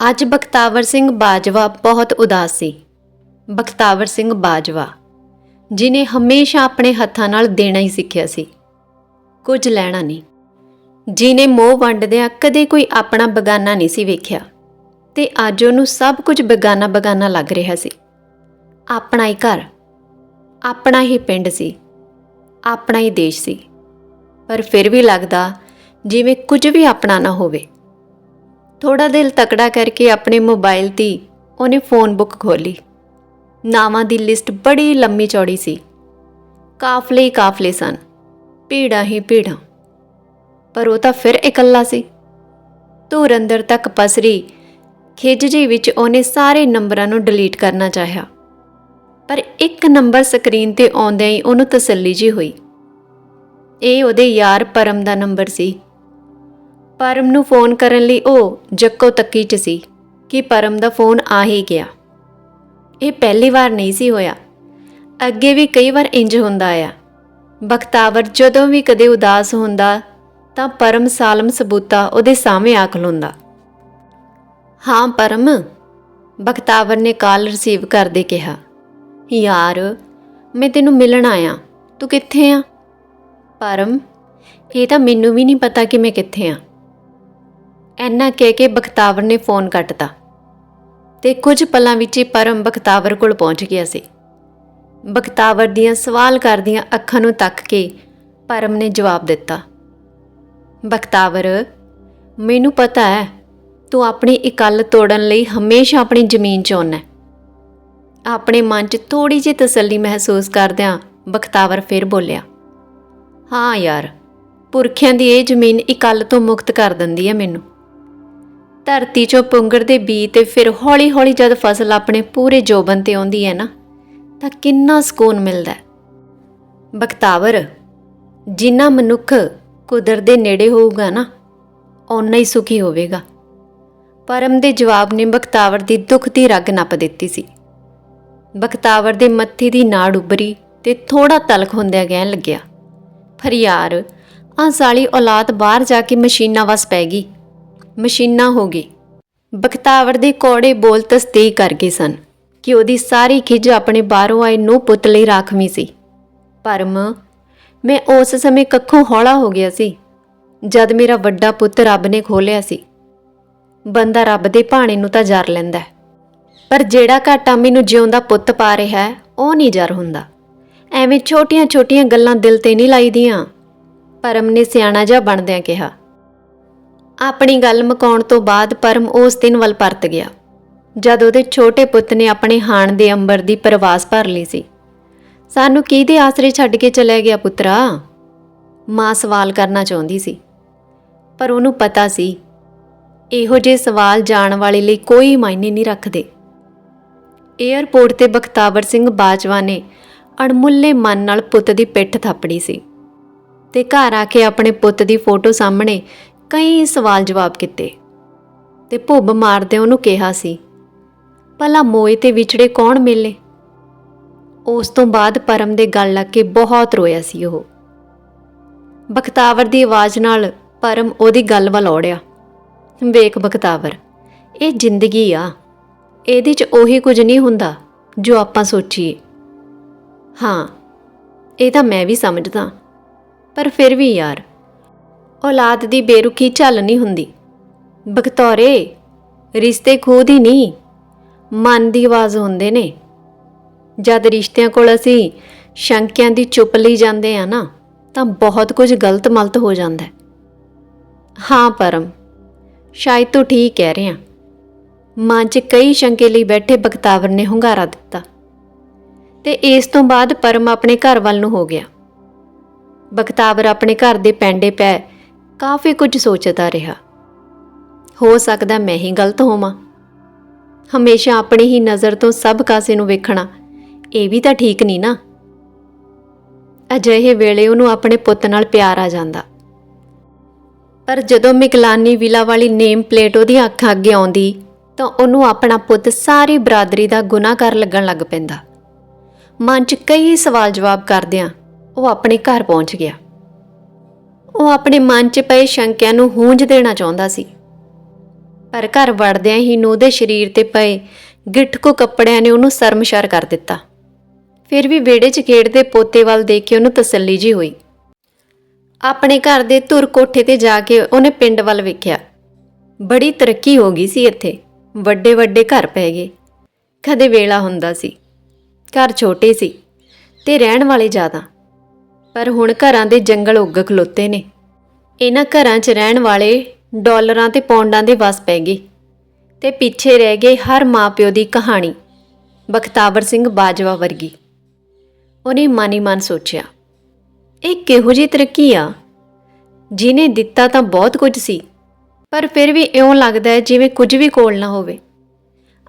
ਅੱਜ ਬਖਤਾਵਰ ਸਿੰਘ ਬਾਜਵਾ ਬਹੁਤ ਉਦਾਸ ਸੀ। ਬਖਤਾਵਰ ਸਿੰਘ ਬਾਜਵਾ, ਜਿਨੇ ਹਮੇਸ਼ਾ ਆਪਣੇ ਹੱਥਾਂ ਨਾਲ ਦੇਣਾ ਹੀ ਸਿੱਖਿਆ ਸੀ, ਕੁਝ ਲੈਣਾ ਨਹੀਂ। ਜਿਨੇ ਮੋਹ ਵੰਡਦਿਆਂ ਕਦੇ ਕੋਈ ਆਪਣਾ ਬਗਾਨਾ ਨਹੀਂ ਸੀ ਵੇਖਿਆ, ਤੇ ਅੱਜ ਉਹਨੂੰ ਸਭ ਕੁਝ ਬਗਾਨਾ ਬਗਾਨਾ ਲੱਗ ਰਿਹਾ ਸੀ। ਆਪਣਾ ਹੀ ਘਰ, ਆਪਣਾ ਹੀ ਪਿੰਡ ਸੀ, ਆਪਣਾ ਹੀ ਦੇਸ਼ ਸੀ, ਪਰ ਫਿਰ ਵੀ ਲੱਗਦਾ ਜਿਵੇਂ ਕੁਝ ਵੀ ਆਪਣਾ ਨਾ ਹੋਵੇ। ਥੋੜਾ ਦਿਲ ਤਕੜਾ ਕਰਕੇ ਆਪਣੇ ਮੋਬਾਈਲ ਦੀ ਉਹਨੇ ਫੋਨ ਬੁੱਕ ਖੋਲੀ ਨਾਵਾਂ ਦੀ ਲਿਸਟ ਬੜੀ ਲੰਮੀ ਚੌੜੀ ਸੀ। ਕਾਫਲੇ ਹੀ ਕਾਫਲੇ ਸਨ। ਭੀੜਾਂ ਹੀ ਭੀੜਾਂ। ਪਰ ਉਹ ਤਾਂ ਫਿਰ ਇਕੱਲਾ ਸੀ। ਧੂਰ ਅੰਦਰ ਤੱਕ ਪਸਰੀ ਖਿੱਚ ਜੀ ਵਿੱਚ ਉਹਨੇ ਸਾਰੇ ਨੰਬਰਾਂ ਨੂੰ ਡਿਲੀਟ ਕਰਨਾ ਚਾਹਿਆ। ਪਰ ਇੱਕ ਨੰਬਰ ਸਕਰੀਨ ਤੇ ਆਉਂਦਿਆਂ ਹੀ ਉਹਨੂੰ ਤਸੱਲੀ ਜੀ ਹੋਈ। ਇਹ ਉਹਦੇ ਯਾਰ ਪਰਮ ਦਾ ਨੰਬਰ ਸੀ। ਪਰਮ ਨੂੰ ਫੋਨ ਕਰਨ ਲਈ ਉਹ ਜੱਕੋ ਤੱਕੀ 'ਚ ਸੀ ਕਿ ਪਰਮ ਦਾ ਫੋਨ ਆ ਹੀ ਗਿਆ। ਇਹ ਪਹਿਲੀ ਵਾਰ ਨਹੀਂ ਸੀ ਹੋਇਆ। ਅੱਗੇ ਵੀ ਕਈ ਵਾਰ ਇੰਜ ਹੁੰਦਾ ਆ। ਬਖਤਾਵਰ ਜਦੋਂ ਵੀ ਕਦੇ ਉਦਾਸ ਹੁੰਦਾ, ਤਾਂ ਪਰਮ ਸਾਲਮ ਸਬੂਤਾ ਉਹਦੇ ਸਾਹਮਣੇ ਆ ਖਲੋਂਦਾ। ਹਾਂ ਪਰਮ, ਬਖਤਾਵਰ ਨੇ ਕਾਲ ਰਿਸੀਵ ਕਰਦੇ ਕਿਹਾ। ਯਾਰ, ਮੈਂ ਤੈਨੂੰ ਮਿਲਣ ਆਇਆ। ਤੂੰ ਕਿੱਥੇ ਆ? ਪਰਮ, ਇਹ ਤਾਂ ਮੈਨੂੰ ਵੀ ਨਹੀਂ ਪਤਾ ਕਿ ਮੈਂ ਕਿੱਥੇ ਆ। ਐਨਾ ਕਹਿ ਕੇ ਬਖਤਾਵਰ ਨੇ ਫੋਨ ਕੱਟਤਾ। ਤੇ ਕੁਝ ਪਲਾਂ ਵਿੱਚ ਹੀ ਪਰਮ ਬਖਤਾਵਰ ਕੋਲ ਪਹੁੰਚ ਗਿਆ ਸੀ। ਬਖਤਾਵਰ ਦੀਆਂ ਸਵਾਲ ਕਰਦੀਆਂ ਅੱਖਾਂ ਨੂੰ ਤੱਕ ਕੇ ਪਰਮ ਨੇ ਜਵਾਬ ਦਿੱਤਾ। ਬਖਤਾਵਰ, ਮੈਨੂੰ ਪਤਾ ਹੈ, ਤੂੰ ਆਪਣੀ ਇਕੱਲ ਤੋੜਨ ਲਈ ਹਮੇਸ਼ਾ ਆਪਣੀ ਜ਼ਮੀਨ 'ਚ ਆਉਣਾ ਆਪਣੇ ਮਨ 'ਚ ਥੋੜੀ ਜਿਹੀ ਤਸੱਲੀ ਮਹਿਸੂਸ ਕਰਦਿਆਂ ਬਖਤਾਵਰ ਫਿਰ ਬੋਲਿਆ, ਹਾਂ ਯਾਰ, ਪੁਰਖਿਆਂ ਦੀ ਇਹ ਜ਼ਮੀਨ ਇਕੱਲ ਤੋਂ ਮੁਕਤ ਕਰ ਦਿੰਦੀ ਹੈ ਮੈਨੂੰ। ਧਰਤੀ 'ਚੋਂ ਪੁੰਗਰ ਦੇ ਬੀ ਤੇ ਫਿਰ ਹੌਲੀ-ਹੌਲੀ ਜਦ ਫਸਲ ਆਪਣੇ ਪੂਰੇ ਜੋਬਨ ਤੇ ਆਉਂਦੀ ਹੈ ਨਾ, ਤਾਂ ਕਿੰਨਾ ਸਕੂਨ ਮਿਲਦਾ ਹੈ। ਬਖਤਾਵਰ, ਜਿੰਨਾ ਮਨੁੱਖ ਕੁਦਰਤ ਦੇ ਨੇੜੇ ਹੋਊਗਾ ਨਾ, ਓਨਾ ਹੀ ਸੁਖੀ ਹੋਵੇਗਾ। ਪਰਮ ਦੇ ਜਵਾਬ ਨੇ ਬਖਤਾਵਰ ਦੀ ਦੁੱਖ ਦੀ ਰਗ ਨੱਪ ਦਿੱਤੀ ਸੀ। ਬਖਤਾਵਰ ਦੇ ਮੱਥੇ ਦੀ ਨਾੜ ਉੱਭਰੀ ਤੇ ਥੋੜਾ ਤਲਖ ਹੁੰਦਿਆਂ ਕਹਿਣ ਲੱਗਿਆ, ਫਰਿਆਰ ਯਾਰ ਆਹ ਸਾਲੀ ਔਲਾਦ ਬਾਹਰ ਜਾ ਕੇ ਮਸ਼ੀਨਾਂ ਵਸ ਪੈ ਗਈ। ਮਸ਼ੀਨਾਂ ਹੋ ਗਈ। ਬਖਤਾਵਰ ਦੇ ਕੋੜੇ ਬੋਲ ਤਸਦੀਕ ਕਰ ਗਏ ਸਨ ਕਿ ਉਹਦੀ ਸਾਰੀ ਖਿਜ ਆਪਣੇ ਬਾਹਰੋਂ ਆਏ ਨੂੰ ਪੁੱਤ ਲਈ ਰਾਖਵੀਂ ਸੀ। ਪਰਮ ਮੈਂ ਉਸ ਸਮੇਂ ਕੱਖੋਂ ਹੌਲਾ ਹੋ ਗਿਆ ਸੀ ਜਦ ਮੇਰਾ ਵੱਡਾ ਪੁੱਤ ਰੱਬ ਨੇ ਖੋਲਿਆ ਸੀ। ਬੰਦਾ ਰੱਬ ਦੇ ਭਾਣੇ ਨੂੰ ਤਾਂ ਜਰ ਲੈਂਦਾ ਪਰ ਜਿਹੜਾ ਘਾਟਾ ਮੈਨੂੰ ਜਿਉਂਦਾ ਪੁੱਤ ਪਾ ਰਿਹਾ ਹੈ, ਉਹ ਨਹੀਂ ਜਰ ਹੁੰਦਾ। ਐਵੇਂ ਛੋਟੀਆਂ-ਛੋਟੀਆਂ ਗੱਲਾਂ ਦਿਲ ਤੇ ਨਹੀਂ ਲਾਈਦੀਆਂ। ਪਰਮ ਨੇ ਸਿਆਣਾ ਜਿਹਾ ਬਣਦਿਆਂ ਕਿਹਾ ਆਪਣੀ ਗੱਲ ਮੁਕਾਉਣ ਤੋਂ ਬਾਅਦ ਪਰਮ ਉਸ ਦਿਨ ਵੱਲ ਪਰਤ ਗਿਆ। ਜਦ ਉਹਦੇ ਛੋਟੇ ਪੁੱਤ ਨੇ ਆਪਣੇ ਹਾਣ ਦੇ ਅੰਬਰ ਦੀ ਪਰਵਾਸ ਭਰ ਲਈ ਸੀ। ਸਾਨੂੰ ਕਿਹਦੇ ਆਸਰੇ ਛੱਡ ਕੇ ਚਲਿਆ ਗਿਆ ਪੁੱਤਰਾ? ਮਾਂ ਸਵਾਲ ਕਰਨਾ ਚਾਹੁੰਦੀ ਸੀ। ਪਰ ਉਹਨੂੰ ਪਤਾ ਸੀ, ਇਹੋ ਜਿਹੇ ਸਵਾਲ ਜਾਣ ਵਾਲੇ ਲਈ ਕੋਈ ਮਾਇਨੇ ਨਹੀਂ ਰੱਖਦੇ। ਏਅਰਪੋਰਟ ਤੇ ਬਖਤਾਵਰ ਸਿੰਘ ਬਾਜਵਾ ਨੇ ਅਣਮੁੱਲੇ ਮਨ ਨਾਲ ਪੁੱਤ ਦੀ ਪਿੱਠ ਥਾਪੜੀ ਸੀ ਤੇ ਘਰ ਆ ਕੇ ਆਪਣੇ ਪੁੱਤ ਦੀ ਫੋਟੋ ਸਾਹਮਣੇ ਕਈ ਸਵਾਲ ਜਵਾਬ ਕੀਤੇ ਤੇ ਭੁੱਬ ਮਾਰਦੇ ਉਹਨੂੰ ਕਿਹਾ ਸੀ, ਭਲਾ ਮੋਏ ਤੇ ਵਿਛੜੇ ਕੌਣ ਮਿਲੇ? ਉਸ ਤੋਂ ਬਾਅਦ ਪਰਮ ਦੇ ਗੱਲ ਲੱਗ ਕੇ ਬਹੁਤ ਰੋਇਆ ਸੀ ਉਹ। ਬਖਤਾਵਰ ਦੀ ਆਵਾਜ਼ ਨਾਲ ਪਰਮ ਉਹਦੀ ਗੱਲ ਵੱਲ ਔੜਿਆ। ਵੇਖ ਬਖਤਾਵਰ, ਇਹ ਜ਼ਿੰਦਗੀ ਆ। ਇਹਦੇ 'ਚ ਉਹੀ ਕੁਝ ਨਹੀਂ ਹੁੰਦਾ ਜੋ ਆਪਾਂ ਸੋਚੀਏ। ਹਾਂ, ਇਹ ਤਾਂ ਮੈਂ ਵੀ ਸਮਝਦਾ, ਪਰ ਫਿਰ ਵੀ ਯਾਰ ਔਲਾਦ ਦੀ ਬੇਰੁਖੀ ਝੱਲ ਨਹੀਂ ਹੁੰਦੀ। ਬਖਤੌਰੇ ਰਿਸ਼ਤੇ ਖੁਦ ਹੀ ਨਹੀਂ, ਮਨ ਦੀ ਆਵਾਜ਼ ਹੁੰਦੇ ਨੇ। ਜਦ ਰਿਸ਼ਤਿਆਂ ਕੋਲ ਅਸੀਂ ਸ਼ੰਕਿਆਂ ਦੀ ਚੁੱਪ ਲਈ ਜਾਂਦੇ ਆ ਨਾ, ਤਾਂ ਬਹੁਤ ਕੁਝ ਗਲਤ ਮਲਤ ਹੋ ਜਾਂਦਾ ਹੈ। ਹਾਂ ਪਰਮ, ਸ਼ਾਇਦ ਤੂੰ ਠੀਕ ਕਹਿ ਰਿਹਾ। ਮਨ 'ਚ ਕਈ ਸ਼ੰਕੇ ਲਈ ਬੈਠੇ ਬਖਤਾਵਰ ਨੇ ਹੁੰਗਾਰਾ ਦਿੱਤਾ। ਤੇ ਇਸ ਤੋਂ ਬਾਅਦ ਪਰਮ ਆਪਣੇ ਘਰ ਵੱਲ ਨੂੰ ਹੋ ਗਿਆ। ਬਖਤਾਵਰ ਆਪਣੇ ਘਰ ਦੇ ਪੈਂਡੇ ਪੈ ਕਾਫੀ ਕੁਝ ਸੋਚਦਾ ਰਿਹਾ। ਹੋ ਸਕਦਾ ਮੈਂ ਹੀ ਗਲਤ ਹੋਵਾਂ। ਹਮੇਸ਼ਾ ਆਪਣੀ ਹੀ ਨਜ਼ਰ ਤੋਂ ਸਭ ਕਾਸੇ ਨੂੰ ਵੇਖਣਾ, ਇਹ ਵੀ ਤਾਂ ਠੀਕ ਨਹੀਂ ਨਾ। ਅਜਿਹੇ ਵੇਲੇ ਉਹਨੂੰ ਆਪਣੇ ਪੁੱਤ ਨਾਲ ਪਿਆਰ ਆ ਜਾਂਦਾ। ਪਰ ਜਦੋਂ ਮਿਕਲਾਨੀ ਵਿਲਾ ਵਾਲੀ ਨੇਮ ਪਲੇਟ ਉਹਦੀਆਂ ਅੱਖਾਂ ਅੱਗੇ ਆਉਂਦੀ, ਤਾਂ ਉਹਨੂੰ ਆਪਣਾ ਪੁੱਤ ਸਾਰੀ ਬਰਾਦਰੀ ਦਾ ਗੁਨਾਹਗਰ ਲੱਗਣ ਲੱਗ ਪੈਂਦਾ। ਮਨ 'ਚ ਕਈ ਸਵਾਲ ਜਵਾਬ ਕਰਦਿਆਂ ਉਹ ਆਪਣੇ ਘਰ ਪਹੁੰਚ ਗਿਆ। ਉਹ ਆਪਣੇ ਮਨ 'ਚ ਪਏ ਸ਼ੰਕਿਆਂ ਨੂੰ ਹੂੰਝ ਦੇਣਾ ਚਾਹੁੰਦਾ ਸੀ। ਪਰ ਘਰ ਵੜਦਿਆਂ ਹੀ ਨੂੰ ਦੇ ਸਰੀਰ ਤੇ ਪਏ ਗਿੱਠਕੋ ਕੱਪੜਿਆਂ ਨੇ ਉਹਨੂੰ ਸ਼ਰਮਸ਼ਾਰ ਕਰ ਦਿੱਤਾ। ਫਿਰ ਵੀ ਵਿਹੜੇ 'ਚ ਖੇਡਦੇ ਪੋਤੇ ਵੱਲ ਦੇਖ ਕੇ ਉਹਨੂੰ ਤਸੱਲੀ ਜੀ ਹੋਈ। ਆਪਣੇ ਘਰ ਦੇ ਧੁਰ ਕੋਠੇ ਤੇ ਜਾ ਕੇ ਉਹਨੇ ਪਿੰਡ ਵੱਲ ਵੇਖਿਆ। ਬੜੀ ਤਰੱਕੀ ਹੋ ਗਈ ਸੀ ਇੱਥੇ। ਵੱਡੇ ਵੱਡੇ ਘਰ ਪੈ ਗਏ। ਕਦੇ ਵੇਲਾ ਹੁੰਦਾ ਸੀ। ਘਰ ਛੋਟੇ ਸੀ ਤੇ ਰਹਿਣ ਵਾਲੇ ਜ਼ਿਆਦਾ। ਪਰ ਹੁਣ ਘਰਾਂ ਦੇ ਜੰਗਲ ਉੱਗ ਖਲੋਤੇ ਨੇ। ਇਹਨਾਂ ਘਰਾਂ 'ਚ ਰਹਿਣ ਵਾਲੇ ਡਾਲਰਾਂ ਤੇ ਪੌਂਡਾਂ ਦੇ ਵਸ ਪੈ ਗਏ ਤੇ ਪਿੱਛੇ ਰਹਿ ਗਏ ਹਰ ਮਾਪਿਓ ਦੀ ਕਹਾਣੀ, ਬਖਤਾਵਰ ਸਿੰਘ ਬਾਜਵਾ ਵਰਗੀ। ਉਹਨੇ ਮਨ ਹੀ ਮਨ ਸੋਚਿਆ, ਇਹ ਕਿਹੋ ਜਿਹੀ ਤਰੱਕੀ ਆ? ਜਿਹਨੇ ਦਿੱਤਾ ਤਾਂ ਬਹੁਤ ਕੁਝ ਸੀ, ਪਰ ਫਿਰ ਵੀ ਇਉਂ ਲੱਗਦਾ ਹੈ ਜਿਵੇਂ ਕੁਝ ਵੀ ਕੋਲ ਨਾ ਹੋਵੇ।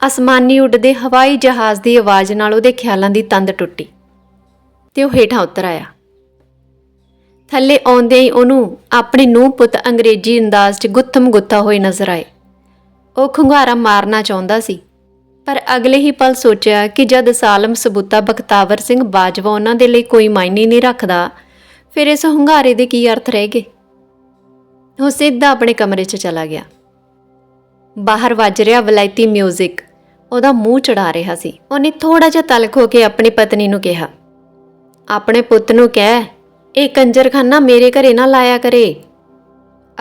ਅਸਮਾਨੀ ਉੱਡਦੇ ਹਵਾਈ ਜਹਾਜ਼ ਦੀ ਆਵਾਜ਼ ਨਾਲ ਉਹਦੇ ਖਿਆਲਾਂ ਦੀ ਤੰਦ ਟੁੱਟੀ ਤੇ ਉਹ ਹੇਠਾਂ ਉਤਰ ਆਇਆ। ਥੱਲੇ ਆਉਂਦੇ ਹੀ ਉਹਨੂੰ ਆਪਣੇ ਨੂੰਹ ਪੁੱਤ ਅੰਗਰੇਜ਼ੀ ਅੰਦਾਜ਼ 'ਚ ਗੁੱਥਮ ਗੁੱਥਾ ਹੋਏ ਨਜ਼ਰ ਆਏ। ਉਹ ਖੁੰਗਾਰਾ ਮਾਰਨਾ ਚਾਹੁੰਦਾ ਸੀ, ਪਰ ਅਗਲੇ ਹੀ ਪਲ ਸੋਚਿਆ ਕਿ ਜਦ ਸਾਲਮ ਸਬੂਤਾ ਬਖਤਾਵਰ ਸਿੰਘ ਬਾਜਵਾ ਉਹਨਾਂ ਦੇ ਲਈ ਕੋਈ ਮਾਇਨੇ ਨਹੀਂ ਰੱਖਦਾ, ਫਿਰ ਇਸ ਹੁੰਗਾਰੇ ਦੇ ਕੀ ਅਰਥ ਰਹਿ ਗਏ? ਉਹ ਸਿੱਧਾ ਆਪਣੇ ਕਮਰੇ 'ਚ ਚਲਾ ਗਿਆ। ਬਾਹਰ ਵੱਜ ਰਿਹਾ ਵਲਾਇਤੀ 뮤직 ਉਹਦਾ ਮੂੰਹ ਚੜਾ ਰਿਹਾ ਸੀ। ਉਹਨੇ ਥੋੜਾ ਜਿਹਾ ਤਲਕ ਹੋ ਕੇ ਆਪਣੀ ਪਤਨੀ ਨੂੰ ਕਿਹਾ, ਆਪਣੇ ਪੁੱਤ ਨੂੰ ਕਹਿ ਇਹ ਕੰਜਰਖਾਨਾ ਮੇਰੇ ਘਰੇ ਨਾ ਲਾਇਆ ਕਰੇ।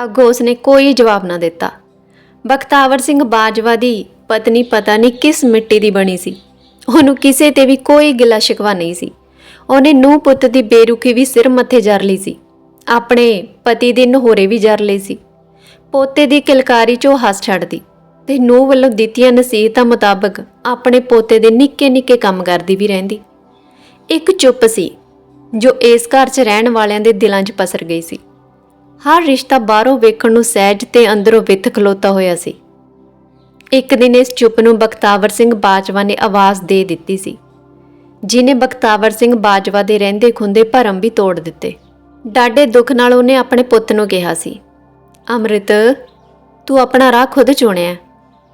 ਅੱਗੋਂ ਉਸਨੇ ਕੋਈ ਜਵਾਬ ਨਾ ਦਿੱਤਾ। ਬਖਤਾਵਰ ਸਿੰਘ ਬਾਜਵਾ ਦੀ ਪਤਨੀ ਪਤਾ ਨਹੀਂ ਕਿਸ ਮਿੱਟੀ ਦੀ ਬਣੀ ਸੀ। ਉਹਨੂੰ ਕਿਸੇ ਤੇ ਵੀ ਕੋਈ ਗਿਲਾ ਸ਼ਿਕਵਾ ਨਹੀਂ ਸੀ। ਉਹਨੇ ਨੂੰ ਪੁੱਤ ਦੀ ਬੇਰੁਖੀ ਵੀ ਸਿਰ ਮੱਥੇ ਜਰ ਲਈ ਸੀ। ਆਪਣੇ ਪਤੀ ਦੇ ਨਹੋਰੇ ਵੀ ਜਰ ਲਈ ਸੀ। ਪੋਤੇ ਦੀ ਕਿਲਕਾਰੀ ਚੋਂ ਹੱਸ ਛੱਡਦੀ ਤੇ ਨੂੰ ਵੱਲੋਂ ਦਿੱਤੀਆਂ ਨਸੀਹਤਾਂ ਮੁਤਾਬਕ ਆਪਣੇ ਪੋਤੇ ਦੇ ਨਿੱਕੇ ਨਿੱਕੇ ਕੰਮ ਕਰਦੀ ਵੀ ਰਹਿੰਦੀ। ਇੱਕ ਚੁੱਪ ਸੀ। ਜੋ ਇਸ ਘਰ 'ਚ ਰਹਿਣ ਵਾਲਿਆਂ ਦੇ ਦਿਲਾਂ 'ਚ ਪਸਰ ਗਈ ਸੀ। ਹਰ ਰਿਸ਼ਤਾ ਬਾਹਰੋਂ ਵੇਖਣ ਨੂੰ ਸਹਿਜ ਤੇ ਅੰਦਰੋਂ ਵਿੱਥ ਖਲੋਤਾ ਹੋਇਆ ਸੀ। ਇੱਕ ਦਿਨ ਇਸ ਚੁੱਪ ਨੂੰ ਬਖਤਾਵਰ ਸਿੰਘ ਬਾਜਵਾ ਨੇ ਆਵਾਜ਼ ਦੇ ਦਿੱਤੀ ਸੀ। ਜਿਨੇ ਬਖਤਾਵਰ ਸਿੰਘ ਬਾਜਵਾ ਦੇ ਰਹਿੰਦੇ ਖੁੰਦੇ ਭਰਮ ਵੀ ਤੋੜ ਦਿੱਤੇ। ਡਾਢੇ ਦੁੱਖ ਨਾਲ ਉਹਨੇ ਆਪਣੇ ਪੁੱਤ ਨੂੰ ਕਿਹਾ ਸੀ, ਅੰਮ੍ਰਿਤ, ਤੂੰ ਆਪਣਾ ਰਾਹ ਖੁਦ ਚੁਣਿਆ।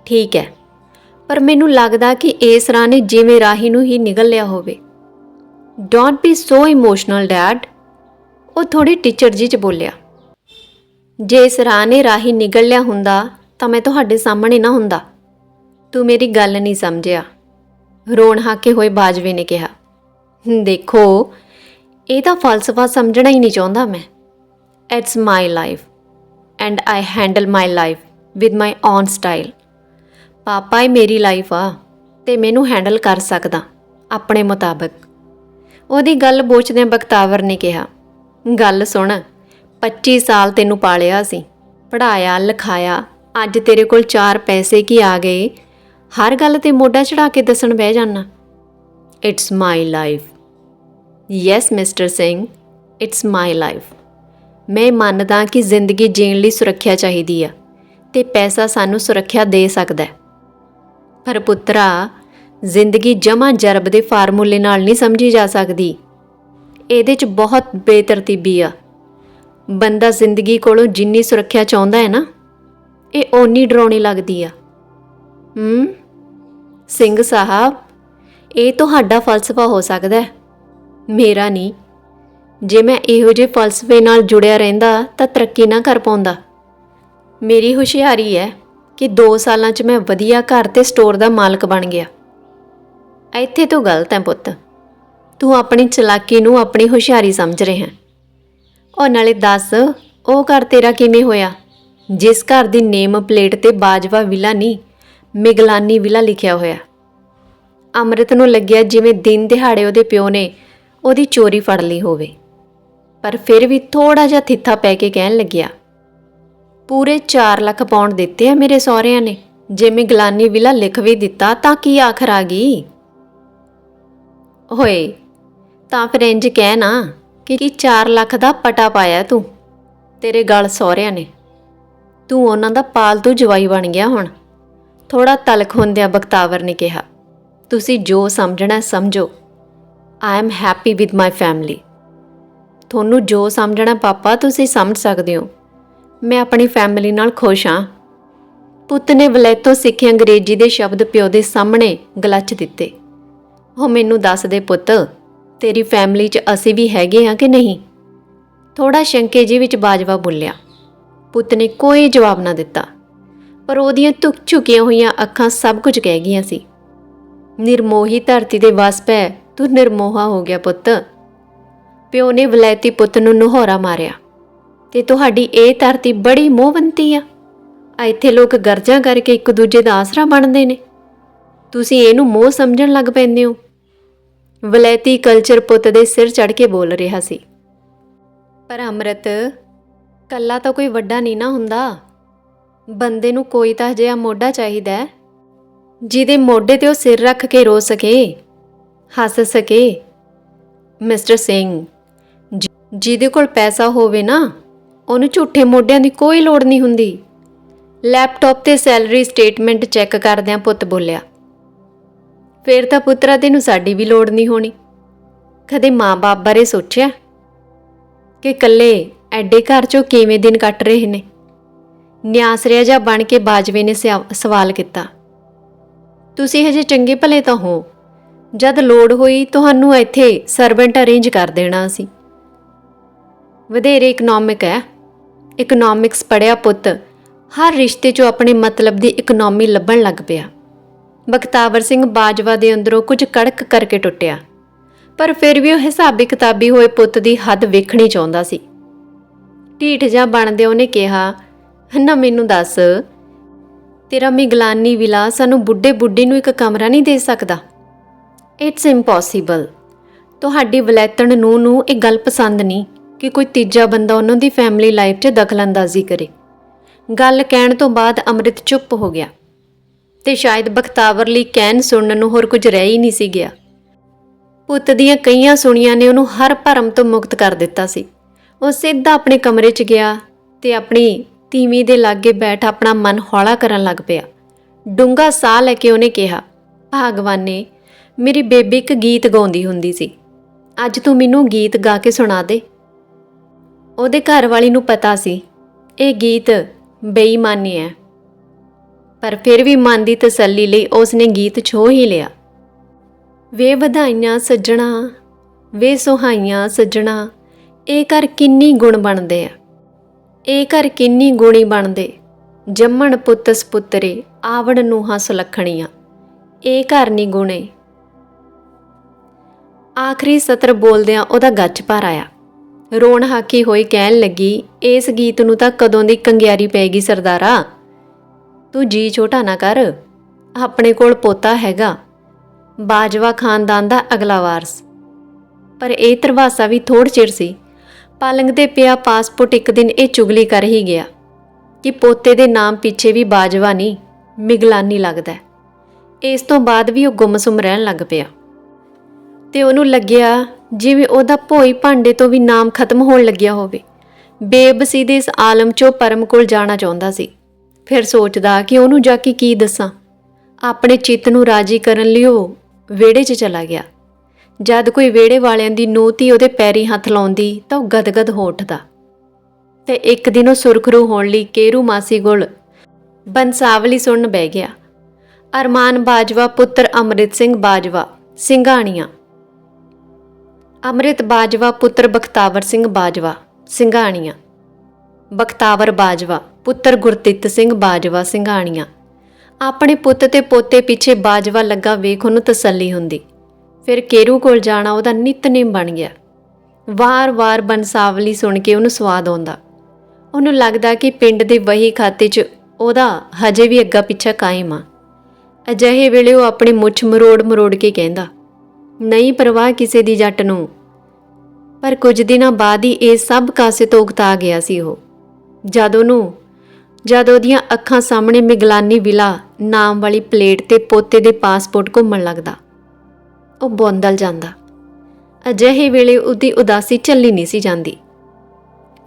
ਠੀਕ ਹੈ, ਪਰ ਮੈਨੂੰ ਲੱਗਦਾ ਕਿ ਇਸ ਰਾਹ ਨੇ ਜਿਵੇਂ ਰਾਹੀ ਨੂੰ ਹੀ ਨਿਗਲ ਲਿਆ ਹੋਵੇ। Don't be so emotional dad ਉਹ ਥੋੜੀ ਟੀਚਰ ਜੀ ਚ ਬੋਲਿਆ। ਜੇ ਇਸ ਰਾਹ ਨੇ ਰਾਹੀ ਨਿਗਲ ਲਿਆ ਹੁੰਦਾ, ਤਾਂ ਮੈਂ ਤੁਹਾਡੇ ਸਾਹਮਣੇ ਨਾ ਹੁੰਦਾ। ਤੂੰ ਮੇਰੀ ਗੱਲ ਨਹੀਂ ਸਮਝਿਆ। ਰੋਣ ਹਾਕੇ ਹੋਏ ਬਾਜਵੇ ਨੇ ਕਿਹਾ। ਦੇਖੋ, ਇਹ ਤਾਂ ਫਲਸਫਾ ਸਮਝਣਾ ਹੀ ਨਹੀਂ ਚਾਹੁੰਦਾ ਮੈਂ। It's my life and I handle my life with my own style ਪਾਪਾ ਇਹ ਮੇਰੀ ਲਾਈਫ ਆ, ਤੇ ਮੈਨੂੰ ਹੈਂਡਲ ਕਰ ਸਕਦਾ, ਆਪਣੇ ਮੁਤਾਬਕ। ਉਹਦੀ ਗੱਲ ਬੋਚਦਿਆਂ ਬਖਤਾਵਰ ਨੇ ਕਿਹਾ, ਗੱਲ ਸੁਣ 25 ਸਾਲ ਤੈਨੂੰ ਪਾਲਿਆ ਸੀ ਪੜਾਇਆ ਲਿਖਾਇਆ, ਅੱਜ ਤੇਰੇ ਕੋਲ 4 ਪੈਸੇ ਕੀ ਆ ਗਏ? ਹਰ ਗੱਲ ਤੇ ਮੋਢਾ ਚੜਾ ਕੇ ਦੱਸਣ ਬਹਿ ਜਾਣਾ it's my life yes mister Singh it's my life ਮੈਂ ਮੰਨਦਾ ਕਿ ਜ਼ਿੰਦਗੀ ਜੀਣ ਲਈ ਸੁਰੱਖਿਆ ਚਾਹੀਦੀ ਆ ਤੇ ਪੈਸਾ ਸਾਨੂੰ ਸੁਰੱਖਿਆ ਦੇ ਸਕਦਾ ਪਰ ਪੁੱਤਰਾ ਜ਼ਿੰਦਗੀ ਜਮਾ ਜਰਬ ਦੇ ਫਾਰਮੂਲੇ ਨਾਲ ਨਹੀਂ ਸਮਝੀ ਜਾ ਸਕਦੀ। ਇਹਦੇ 'ਚ ਬਹੁਤ ਬੇਤਰਤੀਬੀ ਆ। ਬੰਦਾ ਜ਼ਿੰਦਗੀ ਕੋਲੋਂ ਜਿੰਨੀ ਸੁਰੱਖਿਆ ਚਾਹੁੰਦਾ ਹੈ ਨਾ, ਇਹ ਓਨੀ ਡਰਾਉਣੀ ਲੱਗਦੀ ਆ। ਹੂੰ? ਸਿੰਘ ਸਾਹਿਬ, ਇਹ ਤੁਹਾਡਾ ਫਲਸਫਾ ਹੋ ਸਕਦਾ ਹੈ। ਮੇਰਾ ਨਹੀਂ। ਜੇ ਮੈਂ ਇਹੋ ਜਿਹੇ ਫਲਸਫੇ ਨਾਲ ਜੁੜਿਆ ਰਹਿੰਦਾ ਤਾਂ ਤਰੱਕੀ ਨਾ ਕਰ ਪਾਉਂਦਾ। ਮੇਰੀ ਹੁਸ਼ਿਆਰੀ ਹੈ ਕਿ 2 ਸਾਲਾਂ 'ਚ ਮੈਂ ਵਧੀਆ ਘਰ ਤੇ ਸਟੋਰ ਦਾ ਮਾਲਕ ਬਣ ਗਿਆ। ਇੱਥੇ ਤੂੰ ਗਲਤ ਹੈ ਪੁੱਤ। ਤੂੰ ਆਪਣੀ ਚਲਾਕੀ ਨੂੰ ਆਪਣੀ ਹੁਸ਼ਿਆਰੀ ਸਮਝ ਰਿਹਾ। ਉਹ ਨਾਲੇ ਦੱਸ, ਉਹ ਘਰ ਤੇਰਾ ਕਿਵੇਂ ਹੋਇਆ? ਜਿਸ ਘਰ ਦੀ ਨੇਮ ਪਲੇਟ ਤੇ ਬਾਜਵਾ ਵਿਲਾ ਨਹੀਂ, ਮਿਗਲਾਨੀ ਵਿਲਾ ਲਿਖਿਆ ਹੋਇਆ। ਅੰਮ੍ਰਿਤ ਨੂੰ ਲੱਗਿਆ ਜਿਵੇਂ ਦਿਨ ਦਿਹਾੜੇ ਉਹਦੇ ਪਿਓ ਨੇ ਉਹਦੀ ਚੋਰੀ ਫੜ ਲਈ ਹੋਵੇ। ਪਰ ਫਿਰ ਵੀ ਥੋੜਾ ਜਿਹਾ ਥਿੱਥਾ ਪੈ ਕੇ ਕਹਿਣ ਲੱਗਿਆ, ਪੂਰੇ 4 ਲੱਖ ਪਾਉਣ ਦਿੱਤੇ ਆ ਮੇਰੇ ਸਹੁਰਿਆਂ ਨੇ। ਜੇ ਮੈਂ ਗਲਾਨੀ ਵਿਲਾ ਲਿਖ ਵੀ ਦਿੱਤਾ ਤਾਂ ਕੀ ਆਖਰ ਆ ਗਈ? ਹੋਏ। ਤਾਂ ਫਿਰ ਇੰਜ ਕਹਿ ਨਾ ਕਿ ਕੀ 4 ਲੱਖ ਦਾ ਪਟਾ ਪਾਇਆ ਤੂੰ। ਤੇਰੇ ਗਲ ਸਹੁਰਿਆਂ ਨੇ। ਤੂੰ ਉਹਨਾਂ ਦਾ ਪਾਲਤੂ ਜਵਾਈ ਬਣ ਗਿਆ ਹੁਣ। ਥੋੜਾ ਤਲਖ ਹੁੰਦਿਆਂ ਬਖਤਾਵਰ ਨੇ ਕਿਹਾ, ਤੁਸੀਂ ਜੋ ਸਮਝਣਾ ਸਮਝੋ। I am happy with my family ਤੁਹਾਨੂੰ ਜੋ ਸਮਝਣਾ ਪਾਪਾ, ਤੁਸੀਂ ਸਮਝ ਸਕਦੇ ਹੋ। ਮੈਂ ਆਪਣੀ ਫੈਮਿਲੀ ਨਾਲ ਖੁਸ਼ ਹਾਂ। ਪੁੱਤ ਨੇ ਵਲੈਤੋਂ ਸਿੱਖੇ ਅੰਗਰੇਜ਼ੀ ਦੇ ਸ਼ਬਦ ਪਿਓ ਦੇ ਸਾਹਮਣੇ ਗਲੱਚ ਦਿੱਤੇ। ਉਹ ਮੈਨੂੰ ਦੱਸ ਦੇ ਪੁੱਤ, ਤੇਰੀ ਫੈਮਿਲੀ 'ਚ ਅਸੀਂ ਵੀ ਹੈਗੇ ਹਾਂ ਕਿ ਨਹੀਂ? ਥੋੜਾ ਸ਼ੰਕੇ ਜੀ ਵਿੱਚ ਬਾਜਵਾ ਬੋਲਿਆ। ਪੁੱਤ ਨੇ ਕੋਈ ਜਵਾਬ ਨਾ ਦਿੱਤਾ। ਪਰ ਉਹਦੀਆਂ ਧੁੱਕ ਝੁਕੀਆਂ ਹੋਈਆਂ ਅੱਖਾਂ ਸਭ ਕੁਝ ਕਹਿ ਗਈਆਂ ਸੀ। ਨਿਰਮੋਹੀ ਧਰਤੀ ਦੇ ਵਸ ਪੈ ਤੂੰ ਨਿਰਮੋਹਾ ਹੋ ਗਿਆ ਪੁੱਤ। ਪਿਓ ਨੇ ਵਲੈਤੀ ਪੁੱਤ ਨੂੰ ਨੁਹੋਰਾ ਮਾਰਿਆ। ਤੇ ਤੁਹਾਡੀ ਇਹ ਧਰਤੀ ਬੜੀ ਮੋਹਵੰਤੀ ਆ। ਇੱਥੇ ਲੋਕ ਗਰਜਾਂ ਕਰਕੇ ਇੱਕ ਦੂਜੇ ਦਾ ਆਸਰਾ ਬਣਦੇ ਨੇ। ਤੁਸੀਂ ਇਹਨੂੰ ਮੋਹ ਸਮਝਣ ਲੱਗ ਪੈਂਦੇ ਹੋ। ਵਲੈਤੀ ਕਲਚਰ ਪੁੱਤ ਦੇ ਸਿਰ ਚੜ ਕੇ ਬੋਲ ਰਿਹਾ ਸੀ। ਪਰ ਅੰਮ੍ਰਿਤ, ਕੱਲਾ ਤਾਂ ਕੋਈ ਵੱਡਾ ਨਹੀਂ ਨਾ ਹੁੰਦਾ। ਬੰਦੇ ਨੂੰ ਕੋਈ ਤਾਂ ਜਿਹਾ ਮੋਢਾ ਚਾਹੀਦਾ ਹੈ, ਜਿਹਦੇ ਮੋਢੇ ਤੇ ਉਹ ਸਿਰ ਰੱਖ ਕੇ ਰੋ ਸਕੇ, ਹੱਸ ਸਕੇ। ਮਿਸਟਰ ਸਿੰਘ ਜਿਹਦੇ ਕੋਲ ਪੈਸਾ ਹੋਵੇ ਨਾ, ਉਹਨੂੰ ਝੂਠੇ ਮੋਢਿਆਂ ਦੀ ਕੋਈ ਲੋੜ ਨਹੀਂ ਹੁੰਦੀ। ਲੈਪਟਾਪ ਤੇ ਸੈਲਰੀ ਸਟੇਟਮੈਂਟ ਚੈੱਕ ਕਰਦਿਆਂ ਪੁੱਤ ਬੋਲਿਆ ਫੇਰ ਤਾਂ ਪੁੱਤਰਾ ਤੈਨੂੰ ਸਾਡੀ ਵੀ ਲੋੜ ਨਹੀਂ ਹੋਣੀ। ਕਦੇ ਮਾਂ-ਬਾਪ ਬਾਰੇ ਸੋਚਿਆ ਕਿ ਇਕੱਲੇ ਐਡੇ ਘਰ ਚੋਂ ਕਿਵੇਂ ਦਿਨ ਕੱਟ ਰਹੇ ਨੇ? ਨਿਆਸਰਿਆ ਜਾਂ ਬਣ ਕੇ ਬਾਜਵੇ ਨੇ ਸਿਆ- ਸਵਾਲ ਕੀਤਾ। ਤੁਸੀਂ ਹਜੇ ਚੰਗੇ ਭਲੇ ਤਾਂ ਹੋ। ਜਦ ਲੋੜ ਹੋਈ ਤੁਹਾਨੂੰ ਇੱਥੇ ਸਰਵੈਂਟ ਅਰੇਂਜ ਕਰ ਦੇਣਾ ਸੀ। ਵਧੇਰੇ ਇਕਨੋਮਿਕ ਹੈ। ਇਕਨੋਮਿਕਸ ਪੜਿਆ ਪੁੱਤ, ਹਰ ਰਿਸ਼ਤੇ 'ਚੋਂ ਆਪਣੇ ਮਤਲਬ ਦੀ ਇਕਨੋਮੀ ਲੱਭਣ ਲੱਗ ਪਿਆ। ਬਖਤਾਵਰ ਸਿੰਘ ਬਾਜਵਾ ਦੇ ਅੰਦਰੋਂ ਕੁਝ ਕੜਕ ਕਰਕੇ ਟੁੱਟਿਆ। ਪਰ ਫਿਰ ਵੀ ਉਹ ਹਿਸਾਬੀ ਕਿਤਾਬੀ ਹੋਏ ਪੁੱਤ ਦੀ ਹੱਦ ਵੇਖਣੀ ਚਾਹੁੰਦਾ ਸੀ। ਢੀਠ ਜਾਂ ਬਣਦੇ ਉਹਨੇ ਕਿਹਾ, ਨਾ ਮੈਨੂੰ ਦੱਸ, ਤੇਰਾ ਮਿਗਲਾਨੀ ਵਿਲਾ ਸਾਨੂੰ ਬੁੱਢੇ ਬੁੱਢੀ ਨੂੰ ਇੱਕ ਕਮਰਾ ਨਹੀਂ ਦੇ ਸਕਦਾ? ਇਟਸ ਇੰਪੋਸੀਬਲ ਤੁਹਾਡੀ ਵਲੈਤਣ ਨੂੰ ਨੂੰ ਇਹ ਗੱਲ ਪਸੰਦ ਨਹੀਂ ਕਿ ਕੋਈ ਤੀਜਾ ਬੰਦਾ ਉਹਨਾਂ ਦੀ ਫੈਮਿਲੀ ਲਾਈਫ 'ਚ ਦਖਲਅੰਦਾਜ਼ੀ ਕਰੇ। ਗੱਲ ਕਹਿਣ ਤੋਂ ਬਾਅਦ ਅੰਮ੍ਰਿਤ ਚੁੱਪ ਹੋ ਗਿਆ। ਤੇ ਸ਼ਾਇਦ ਬਖਤਾਵਰ ਲਈ ਕਹਿਣ ਸੁਣਨ ਨੂੰ ਹੋਰ ਕੁਝ ਰਹਿ ਹੀ ਨਹੀਂ ਸੀ ਗਿਆ। ਪੁੱਤ ਦੀਆਂ ਕਈਆਂ ਸੁਣੀਆਂ ਨੇ ਉਹਨੂੰ ਹਰ ਭਰਮ ਤੋਂ ਮੁਕਤ ਕਰ ਦਿੱਤਾ ਸੀ। ਉਹ ਸਿੱਧਾ ਆਪਣੇ ਕਮਰੇ 'ਚ ਗਿਆ ਤੇ ਆਪਣੀ ਤੀਵੀਂ ਦੇ ਲਾਗੇ ਬੈਠ ਆਪਣਾ ਮਨ ਹੌਲਾ ਕਰਨ ਲੱਗ ਪਿਆ। ਡੂੰਘਾ ਸਾਹ ਲੈ ਕੇ ਉਹਨੇ ਕਿਹਾ, ਭਗਵਾਨੇ, ਮੇਰੀ ਬੇਬੀ ਇੱਕ ਗੀਤ ਗਾਉਂਦੀ ਹੁੰਦੀ ਸੀ। ਅੱਜ ਤੂੰ ਮੈਨੂੰ ਗੀਤ ਗਾ ਕੇ ਸੁਣਾ ਦੇ। ਉਹਦੇ ਘਰ ਵਾਲੀ ਨੂੰ ਪਤਾ ਸੀ, ਇਹ ਗੀਤ ਬੇਈਮਾਨੀ ਹੈ। ਪਰ ਫਿਰ ਵੀ ਮਨ ਦੀ ਤਸੱਲੀ ਲਈ ਉਸਨੇ ਗੀਤ ਛੋ ਹੀ ਲਿਆ। ਵੇ ਵਧਾਈਆਂ ਸੱਜਣਾ, ਵੇ ਸੁਹਾਈਆਂ ਸੱਜਣਾ, ਇਹ ਘਰ ਕਿੰਨੀ ਗੁਣ ਬਣਦੇ ਆ। ਇਹ ਘਰ ਕਿੰਨੀ ਗੁਣੀ ਬਣਦੇ। ਜੰਮਣ ਪੁੱਤ ਸਪੁੱਤਰੇ ਆਵੜ ਨੂੰ ਹਸ ਲਖਣੀਆਂ। ਇਹ ਘਰ ਨਹੀਂ ਗੁਣੇ। ਆਖਰੀ ਸਤਰ ਬੋਲਦਿਆਂ ਉਹਦਾ ਗੱਜ ਭਰ ਆਇਆ। ਰੋਣ ਹਾਕੀ ਹੋਈ ਕਹਿਣ ਲੱਗੀ, ਇਸ ਗੀਤ ਨੂੰ ਤਾਂ ਕਦੋਂ ਦੀ ਕੰਗਿਆਰੀ ਪੈਗੀ ਸਰਦਾਰਾ? ਤੂੰ ਜੀ ਛੋਟਾ ਨਾ ਕਰ। ਆਪਣੇ ਕੋਲ ਪੋਤਾ ਹੈਗਾ। ਬਾਜਵਾ ਖਾਨਦਾਨ ਦਾ ਅਗਲਾ ਵਾਰਸ। ਪਰ ਇਹ ਤਰਵਾਸਾ ਵੀ ਥੋੜ ਚਿਰ ਸੀ। ਪਲੰਗ ਤੇ ਪਿਆ ਪਾਸਪੋਰਟ ਇੱਕ ਦਿਨ ਇਹ ਚੁਗਲੀ ਕਰ ਹੀ ਗਿਆ ਕਿ ਪੋਤੇ ਦੇ ਨਾਮ ਪਿੱਛੇ ਵੀ ਬਾਜਵਾ ਨਹੀਂ, ਮਿਗਲਾਨੀ ਲੱਗਦਾ ਇਸ ਤੋਂ ਬਾਅਦ ਵੀ ਉਹ ਗੁੰਮਸੁਮ ਰਹਿਣ ਲੱਗ ਪਿਆ। ਤੇ ਉਹਨੂੰ ਲੱਗਿਆ ਜਿਵੇਂ ਉਹਦਾ ਭੋਈ ਭਾਂਡੇ ਤੋਂ ਵੀ ਨਾਮ ਖਤਮ ਹੋਣ ਲੱਗਿਆ ਹੋਵੇ। ਬੇਬਸੀ ਦੇ ਇਸ ਆਲਮ ਚੋਂ ਪਰਮ ਕੋਲ ਜਾਣਾ ਚਾਹੁੰਦਾ ਸੀ। ਫਿਰ ਸੋਚਦਾ ਕਿ ਉਹਨੂੰ ਜਾ ਕੇ ਕੀ ਦੱਸਾਂ। ਆਪਣੇ ਚਿੱਤ ਨੂੰ ਰਾਜੀ ਕਰਨ ਲਈ ਉਹ ਵਿਹੜੇ 'ਚ ਚਲਾ ਗਿਆ। ਜਦ ਕੋਈ ਵਿਹੜੇ ਵਾਲਿਆਂ ਦੀ ਨੂਤੀ ਉਹਦੇ ਪੈਰੀ ਹੱਥ ਲਾਉਂਦੀ ਤਾਂ ਉਹ ਗਦਗਦ ਹੋ ਉੱਠਦਾ। ਤੇ ਇੱਕ ਦਿਨ ਉਹ ਸੁਰਖਰੂ ਹੋਣ ਲਈ ਕੇਰੂ ਮਾਸੀ ਕੋਲ ਬੰਸਾਵਲੀ ਸੁਣਨ ਬਹਿ ਗਿਆ। ਅਰਮਾਨ ਬਾਜਵਾ, ਪੁੱਤਰ ਅੰਮ੍ਰਿਤ ਸਿੰਘ ਬਾਜਵਾ, ਸਿੰਘਾਣੀਆਂ। ਅੰਮ੍ਰਿਤ ਬਾਜਵਾ, ਪੁੱਤਰ ਬਖਤਾਵਰ ਸਿੰਘ ਬਾਜਵਾ, ਸਿੰਘਾਣੀਆਂ। ਬਖਤਾਵਰ ਬਾਜਵਾ। ਪੁੱਤਰ ਗੁਰਤਿੱਤ ਸਿੰਘ ਬਾਜਵਾ ਸਿੰਘਾਣੀਆਂ। ਆਪਣੇ ਪੁੱਤ ਤੇ ਪੋਤੇ ਪਿੱਛੇ ਬਾਜਵਾ ਲੱਗਾ ਵੇਖ ਉਹਨੂੰ ਤਸੱਲੀ ਹੁੰਦੀ। ਫਿਰ ਕੇਰੂ ਕੋਲ ਜਾਣਾ ਉਹਦਾ ਨਿਤਨੇਮ ਬਣ ਗਿਆ। ਵਾਰ-ਵਾਰ ਬੰਸਾਵਲੀ ਸੁਣ ਕੇ ਉਹਨੂੰ ਸਵਾਦ ਆਉਂਦਾ। ਉਹਨੂੰ ਲੱਗਦਾ ਕਿ ਪਿੰਡ ਦੇ ਵਹੀ ਖਾਤੇ 'ਚ ਉਹਦਾ ਹਜੇ ਵੀ ਅੱਗਾ ਪਿੱਛਾ ਕਾਇਮ ਆ। ਅਜਿਹੇ ਵੇਲੇ ਉਹ ਆਪਣੀ ਮੁੱਛ ਮਰੋੜ ਮਰੋੜ ਕੇ ਕਹਿੰਦਾ, ਨਹੀਂ ਪਰਵਾਹ ਕਿਸੇ ਦੀ ਜੱਟ ਨੂੰ। ਪਰ ਕੁਝ ਦਿਨਾਂ ਬਾਅਦ ਹੀ ਇਹ ਸਭ ਕਾਸੇ ਤੋਂ ਉਗਤਾ ਗਿਆ ਸੀ ਉਹ। ਜਦ ਉਹਨੂੰ ਜਦ ਉਹਦੀਆਂ ਅੱਖਾਂ ਸਾਹਮਣੇ ਮਿਗਲਾਨੀ ਵਿਲਾ ਨਾਮ ਵਾਲੀ ਪਲੇਟ ਤੇ ਪੋਤੇ ਦੇ ਪਾਸਪੋਰਟ ਘੁੰਮਣ ਲੱਗਦਾ। ਉਹ ਬੋਂਦਲ ਜਾਂਦਾ। ਅਜਿਹੇ ਵੇਲੇ ਉਹਦੀ ਉਦਾਸੀ ਝੱਲੀ ਨਹੀਂ ਸੀ ਜਾਂਦੀ।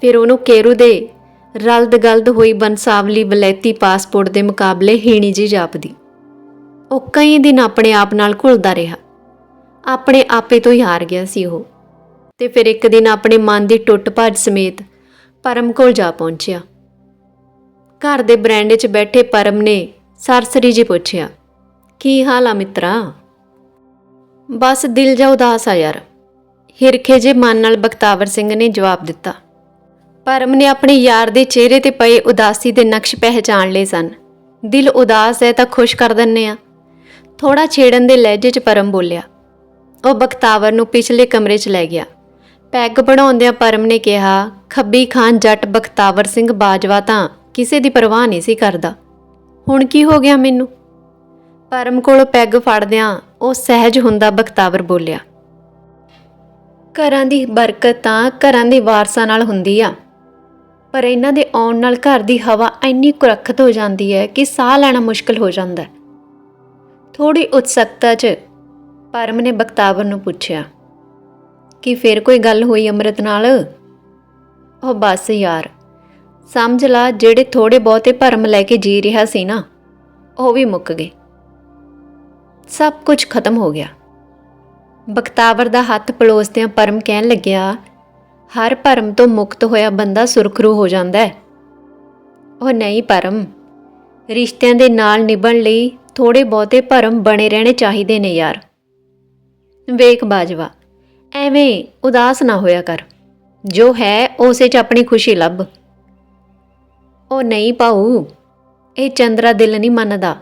ਫਿਰ ਉਹਨੂੰ ਕੇਰੂ ਦੇ ਰਲਦ ਗਲਦ ਹੋਈ ਬੰਸਾਵਲੀ ਵਲੈਤੀ ਪਾਸਪੋਰਟ ਦੇ ਮੁਕਾਬਲੇ ਹੀਣੀ ਜੀ ਜਾਪਦੀ। ਉਹ ਕਈ ਦਿਨ ਆਪਣੇ ਆਪ ਨਾਲ ਘੁਲਦਾ ਰਿਹਾ। ਆਪਣੇ ਆਪੇ ਤੋਂ ਹੀ ਹਾਰ ਗਿਆ ਸੀ ਉਹ। ਤੇ ਫਿਰ ਇੱਕ ਦਿਨ ਆਪਣੇ ਮਨ ਦੀ ਟੁੱਟ ਭੱਜ ਸਮੇਤ ਪਰਮ ਕੋਲ ਜਾ ਪਹੁੰਚਿਆ। ਘਰ ਦੇ ਬਰਾਂਡੇ 'ਚ ਬੈਠੇ ਪਰਮ ਨੇ ਸਰਸਰੀ ਜੀ ਪੁੱਛਿਆ, ਕੀ ਹਾਲ ਆ ਮਿੱਤਰਾ? ਬਸ ਦਿਲ ਜਾ ਉਦਾਸ ਆ ਯਾਰ। ਹਿਰਖੇ ਜੇ ਮਨ ਨਾਲ ਬਖਤਾਵਰ ਸਿੰਘ ਨੇ ਜਵਾਬ ਦਿੱਤਾ। ਪਰਮ ਨੇ ਆਪਣੇ ਯਾਰ ਦੇ ਚਿਹਰੇ ਤੇ ਪਏ ਉਦਾਸੀ ਦੇ ਨਕਸ਼ ਪਹਿਚਾਣ ਲਏ ਸਨ। ਦਿਲ ਉਦਾਸ ਹੈ ਤਾਂ ਖੁਸ਼ ਕਰ ਦਿੰਨੇ ਆ। ਥੋੜਾ ਛੇੜਨ ਦੇ ਲਹਿਜੇ 'ਚ ਪਰਮ ਬੋਲਿਆ। ਉਹ ਬਖਤਾਵਰ ਨੂੰ ਪਿਛਲੇ ਕਮਰੇ 'ਚ ਲੈ ਗਿਆ। ਪੈਗ ਬਣਾਉਂਦਿਆਂ ਪਰਮ ਨੇ ਕਿਹਾ, ਖੱਬੀ ਖਾਨ ਜੱਟ ਬਖਤਾਵਰ ਸਿੰਘ ਬਾਜਵਾ ਤਾਂ ਕਿਸੇ ਦੀ ਪਰਵਾਹ ਨਹੀਂ ਸੀ ਕਰਦਾ। ਹੁਣ ਕੀ ਹੋ ਗਿਆ ਮੈਨੂੰ? ਪਰਮ ਕੋਲੋਂ ਪੈਗ ਫੜਦਿਆਂ ਉਹ ਸਹਿਜ ਹੁੰਦਾ ਬਖਤਾਵਰ ਬੋਲਿਆ, ਘਰਾਂ ਦੀ ਬਰਕਤ ਤਾਂ ਘਰਾਂ ਦੇ ਵਾਰਸਾਂ ਨਾਲ ਹੁੰਦੀ ਆ, ਪਰ ਇਹਨਾਂ ਦੇ ਆਉਣ ਨਾਲ ਘਰ ਦੀ ਹਵਾ ਇੰਨੀ ਕੁਰੱਖਤ ਹੋ ਜਾਂਦੀ ਹੈ ਕਿ ਸਾਹ ਲੈਣਾ ਮੁਸ਼ਕਲ ਹੋ ਜਾਂਦਾ ਹੈ। ਥੋੜੀ ਉਤਸਕਤਾ 'ਚ ਪਰਮ ਨੇ ਬਖਤਾਵਰ ਨੂੰ ਪੁੱਛਿਆ, ਕਿ ਫਿਰ ਕੋਈ ਗੱਲ ਹੋਈ ਅੰਮ੍ਰਿਤ ਨਾਲ? ਉਹ ਬਸ ਯਾਰ ਸਮਝ ਲਾ ਜਿਹੜੇ ਥੋੜੇ ਬਹੁਤੇ ਭਰਮ ਲੈ ਕੇ ਜੀ ਰਿਹਾ ਸੀ ਨਾ, ਉਹ ਵੀ ਮੁੱਕ ਗਏ। ਸਭ ਕੁਝ ਖਤਮ ਹੋ ਗਿਆ। ਬਖਤਾਵਰ ਦਾ ਹੱਥ ਪਲੋਸਦਿਆਂ ਪਰਮ ਕਹਿਣ ਲੱਗਿਆ, ਹਰ ਭਰਮ ਤੋਂ ਮੁਕਤ ਹੋਇਆ ਬੰਦਾ ਸੁਰਖਰੂ ਹੋ ਜਾਂਦਾ ਹੈ। ਉਹ ਨਹੀਂ ਪਰਮ ਰਿਸ਼ਤਿਆਂ ਦੇ ਨਾਲ ਨਿਭਣ ਲਈ ਥੋੜੇ ਬਹੁਤੇ ਭਰਮ ਬਣੇ ਰਹਿਣੇ ਚਾਹੀਦੇ ਨੇ ਯਾਰ। ਵੇਖ ਬਾਜਵਾ, ਐਵੇਂ ਉਦਾਸ ਨਾ ਹੋਇਆ ਕਰ। ਜੋ ਹੈ, ਉਸੇ 'ਚ ਆਪਣੀ ਖੁਸ਼ੀ ਲੱਭ। ਉਹ ਨਹੀਂ ਪਾਉ ਇਹ ਚੰਦਰਾ ਦਿਲ ਨਹੀਂ ਮੰਨਦਾ।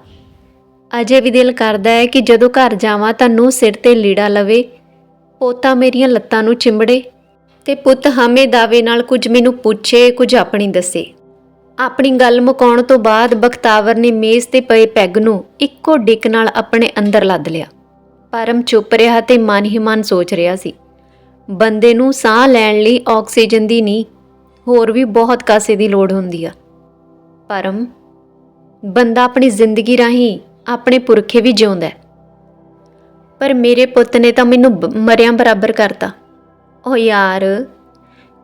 ਅਜੇ ਵੀ ਦਿਲ ਕਰਦਾ ਹੈ ਕਿ ਜਦੋਂ ਘਰ ਜਾਵਾਂ ਤਾਂ ਨੂੰ ਸਿਰ ਤੇ ਲੀੜਾ ਲਵੇ। ਪੋਤਾ ਮੇਰੀਆਂ ਲੱਤਾਂ ਨੂੰ ਚਿੰਬੜੇ ਤੇ ਪੁੱਤ ਹਮੇ ਦਾਵੇ ਨਾਲ ਕੁਝ ਮੈਨੂੰ ਪੁੱਛੇ, ਕੁਝ ਆਪਣੀ ਦੱਸੇ। ਆਪਣੀ ਗੱਲ ਮੁਕਾਉਣ ਤੋਂ ਬਾਅਦ ਬਖਤਾਵਰ ਨੇ ਮੇਜ਼ ਤੇ ਪਏ ਪੈਗ ਨੂੰ ਇੱਕੋ ਡਿੱਕ ਨਾਲ ਆਪਣੇ ਅੰਦਰ ਲੱਦ ਲਿਆ। ਪਰਮ ਚੁੱਪ ਰਿਹਾ ਤੇ ਮਨ ਹੀ ਮਨ ਸੋਚ ਰਿਹਾ ਸੀ। ਬੰਦੇ ਨੂੰ ਸਾਹ ਲੈਣ ਲਈ ਆਕਸੀਜਨ ਦੀ ਨਹੀਂ, ਹੋਰ ਵੀ ਬਹੁਤ ਕਾਸੇ ਦੀ ਲੋੜ ਹੁੰਦੀ ਆ। ਪਰਮ, ਬੰਦਾ ਆਪਣੀ ਜ਼ਿੰਦਗੀ ਰਾਹੀਂ ਆਪਣੇ ਪੁਰਖੇ ਵੀ ਜਿਉਂਦਾ ਪਰ ਮੇਰੇ ਪੁੱਤ ਨੇ ਤਾਂ ਮੈਨੂੰ ਬ- ਮਰਿਆਂ ਬਰਾਬਰ ਕਰਤਾ। ਓ ਯਾਰ,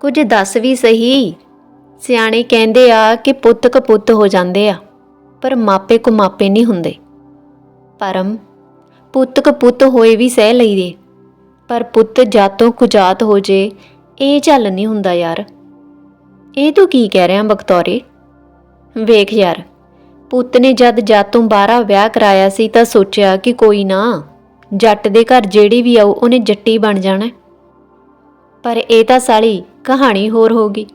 ਕੁਝ ਦੱਸ ਵੀ ਸਹੀ। ਸਿਆਣੇ ਕਹਿੰਦੇ ਆ ਕਿ ਪੁੱਤ ਕਪੁੱਤ ਹੋ ਜਾਂਦੇ ਆ, ਪਰ ਮਾਪੇ ਕੋ ਮਾਪੇ ਨਹੀਂ ਹੁੰਦੇ। ਪਰਮ, ਪੁੱਤ ਕਪੁੱਤ ਹੋਏ ਵੀ ਸਹਿ ਲਈਦੇ, ਪਰ ਪੁੱਤ ਜਾਤੋਂ ਕੁਜਾਤ ਹੋ ਜੇ, ਇਹ ਚੱਲ ਨਹੀਂ ਹੁੰਦਾ ਯਾਰ। ਇਹ ਤੂੰ ਕੀ ਕਹਿ ਰਿਹਾ ਬਖਤੌਰੇ ਵੇਖ ਯਾਰ, ਪੁੱਤ ਨੇ ਜਦ ਜਾਤੋਂ ਬਾਹਰਾ ਵਿਆਹ ਕਰਾਇਆ ਸੀ ਤਾਂ ਸੋਚਿਆ ਕਿ ਕੋਈ ਨਾ, ਜੱਟ ਦੇ ਘਰ ਜਿਹੜੀ ਵੀ ਆਊ ਉਹਨੇ ਜੱਟੀ ਬਣ ਜਾਣਾ। ਪਰ ਇਹ ਤਾਂ ਸਾਲੀ ਕਹਾਣੀ ਹੋਰ ਹੋ ਗਈ।